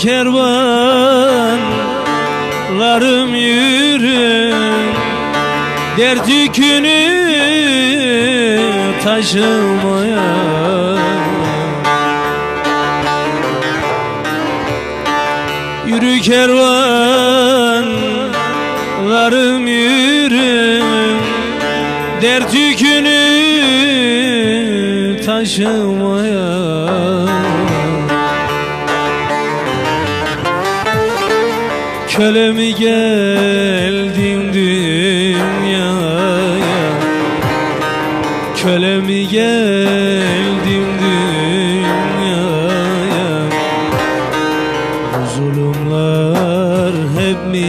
kervanlarım yürür Dert yükünü taşımaya. Yürü kervanlarım yürü Dert yükünü taşımaya Köle mi geldim dünyaya. Köle mi geldim dünyaya. Bu zulümler hep mi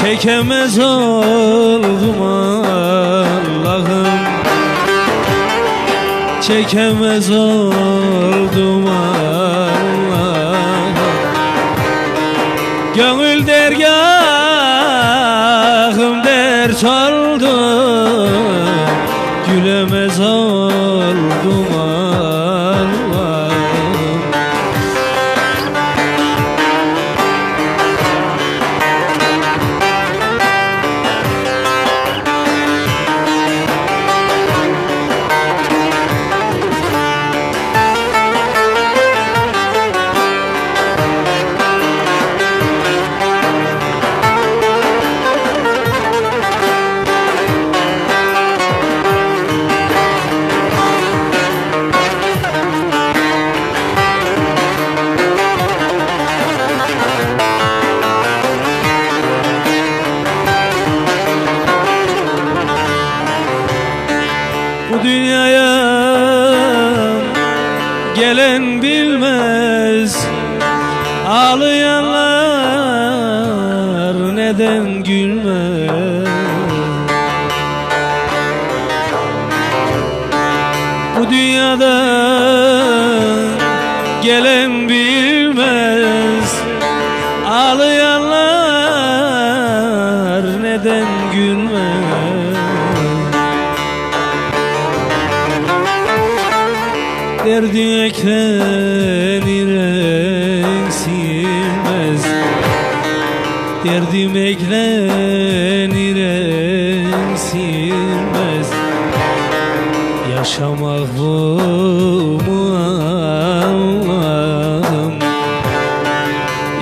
Çekemez oldum Allah'ım. Çekemez oldum Allah'ım. Gönül dergahım dert oldu Gülemez oldum Allah'ım gelen bilmez. Ağlayanlar neden gülmez? Bu dünyada gelen bilmez Derdi eklenir eksilmez Derdim eklenir eksilmez Yaşamak bu mu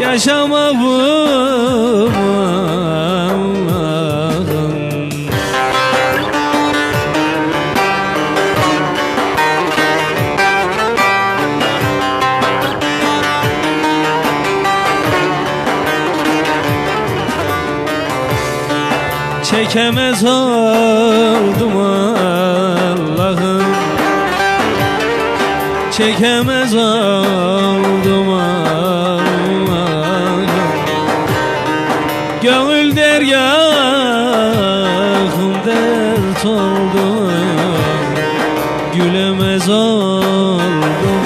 Yaşamak bu çekemez oldum Allah'ım Çekemez oldum Allah'ım Gönül deryahım dert oldu Gülemez oldum